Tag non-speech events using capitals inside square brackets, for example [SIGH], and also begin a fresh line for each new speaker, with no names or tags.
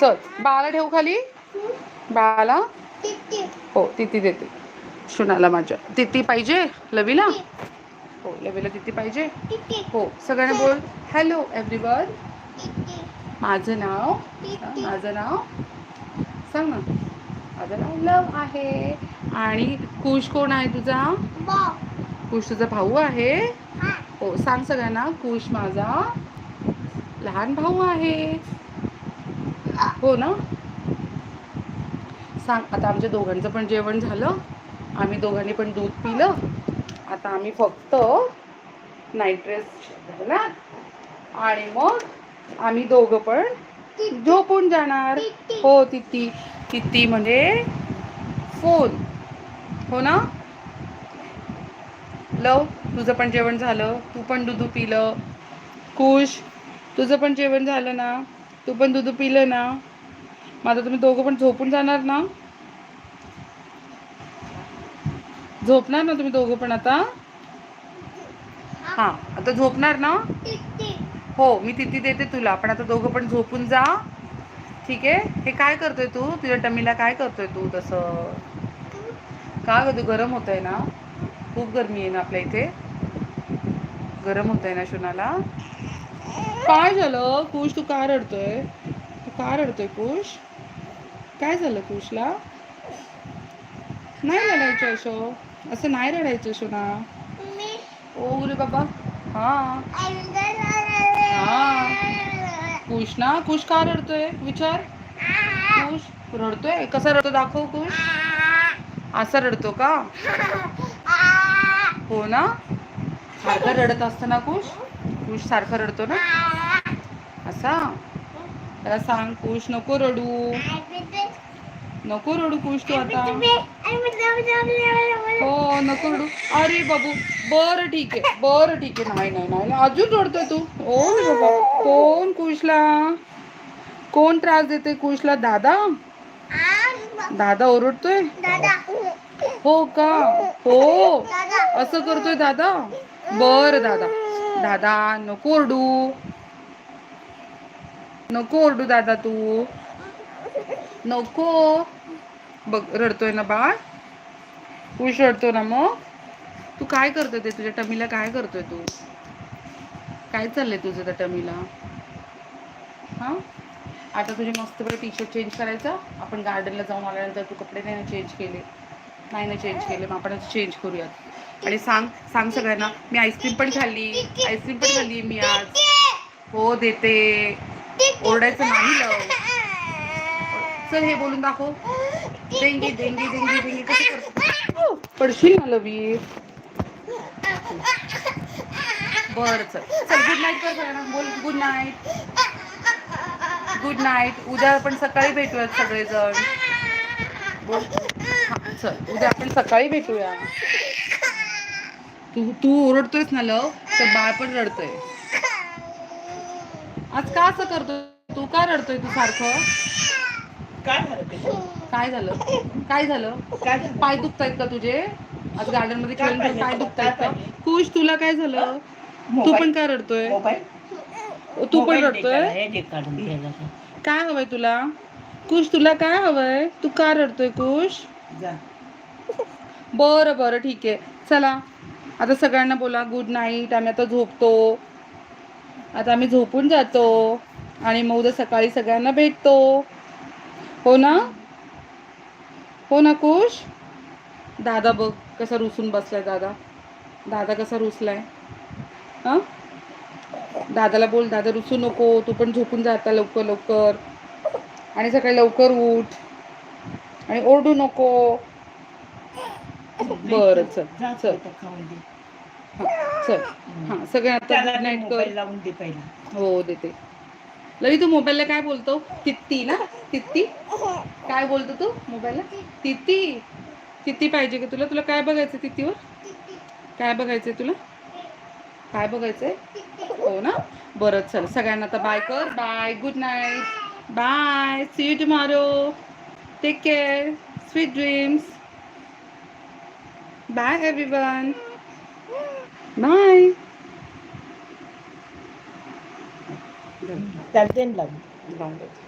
चल बाळाला ठेवू खाली? बाळाला? हो तिती देते. शुनाला माझ्या. तिती पाहिजे? लवीला? हो लवीला तिती पाहिजे? हो सगळ्यांना बोल. हॅलो एव्हरीवन माझं नाव? माझं नाव? सांग ना. माझं नाव लव आहे. आणि कुश कोण आहे तुझा? कुश तुझा भाऊ आहे? हो सांग सगळ्यांना. कुश माझा लहान भाऊ आहे. हो ना? सांग आता आमच्या दोघांचं पण जेवण झालं. आम्ही दोघांनी पण दूध पिलं. आता आम्ही फक्त नाईट ड्रेस घालणार. आणि मग आम्ही दोघं पण झोपून जाणार. हो तिती तिती म्हणजे फोन हो ना? लव तुझं पण जेवण झालं. तू पण दूध पिलं. खुश. तुझं पण जेवण झालं ना? तू पण दूध पिलं ना? मग आता तुम्ही दोघं पण झोपून जाणार ना? झोपणार ना तुम्ही दोघं पण आता? हां आता झोपणार ना? हो मी तिथे देते तुला पण आता दोघं पण झोपून जा. ठीक आहे? हे काय करतोय तू? तुझ्या टमीला काय करतोय तू तसं? का ग तू गरम होत आहे ना? खूप गरमी आहे ना आपल्या इथे. गरम होत आहे ना शुनाला? काय झालं? कुश तू का रडतोय? तू का रडतोय कुश? काय झालं कुशला नाही रडायचं यशो असं नाही रडायचं शोना. ओ रे बाबा. हा. हा. कुश ना? कुश का रडतोय? विचार. कुश रडतोय? कसा रडतो दाखव कुश. असा रडतो का? हो ना? सारखं रडत असतं ना कुश? कुश सारखं रडतो ना? असा? त्याला सांग कुश नको रडू. नको रडू कुश तू आता. हो नको रडू. अरे बाबू बर ठीक आहे बर ठीक आहे. नाही नाही नाही अजून रडतोय तू. ओ बाबा कोण कुशला? कोण त्रास देते कुशला? दादा? दादा ओरडतोय. हो का? हो असं करतोय दादा? बर दादा. दादा नको ओरडू नको ओरडू दादा तू. नको. बघ रडतोय ना बाळ. उश रडतो ना मग. तू काय करतोय ते? तुझ्या टमीला काय करतोय तू? काय चाललंय तुझं त्या टमीला? हा? आता तुझे मस्त बरं टी शर्ट चेंज करायचं. आपण गार्डनला जाऊन आल्यानंतर तू कपडे नाही ना चेंज केले. नाही ना चेंज केले. मग आपण चेंज करूयात. आणि सांग सांग सगळ्यांना मी आईस्क्रीम पण खाल्ली. आईस्क्रीम पण खाल्ली मी आज. हो देते. ओरडायचं नाही लव. [LAUGHS] चल हे बोलून दाखव. देंगी देंगी देंगी देंगी कसं करतो? पडशील ना लवी. बर चल. चल गुड नाईट कर सगळ्यांना. बोल गुड नाईट गुड नाईट उद्या आपण सकाळी भेटूयात सगळेजण. बोल. हा चल उद्या आपण सकाळी भेटूया. तू तू ओरडतोयस ना लव? तर बाळ पण रडतोय. आज का असं करतोय? तू का रडतोय तू सारखं
काय झालं ते?
काय झालं? काय झालं?
काय झालं?
पाय दुखतायत का तुझे? आज गार्डनमध्ये
काय
खेळून खेळून
पाहिजे?
पाय दुखतायत
काय
का?
पाहिजे?
खुश? तुला काय झालं? तू
मोबाईल-
पण का रडतोय?
मोबाईल?
तू पण
मोबाईल
रडतोय?
हे काढून घ्यायला.
काय हवंय तुला? कुश तुला काय हवंय? तू का रडतोय कुश
जा.
बरं बरं ठीक आहे. चला. आता सगळ्यांना बोला गुड नाईट आम्ही आता झोपतो. आता आम्ही झोपून जातो आणि मग उद्या सकाळी सगळ्यांना भेटतो. हो ना? हो ना कुश? दादा बघ कसा रुसून बसलाय दादा. दादा कसा रुसलाय? हां? दादाला बोल दादा रुसू नको तू पण झोपून जाता लवकर लवकर. आणि सकाळी लवकर उठ. आणि ओरडू नको. [LAUGHS] बरं चल चल. चल हां सगळे आता
त्याला
गुड
ते
नाईट कर
मोबाईल लावून दे पहिला.
हो देते. लवी तू मोबाईलला काय बोलतो? तित्ती ना? तित्ती? काय बोलतो तू मोबाईलला तित्ती. तित्ती पाहिजे का तुला? तुला काय बघायचं तित्तीवर? काय बघायचंय तुला? काय बघायचंय? हो ना? बरं चल. सगळ्यांना आता बाय कर. Bye good night bye see you tomorrow take care sweet dreams bye everyone bye
त्याला ते लावून
लावून देते.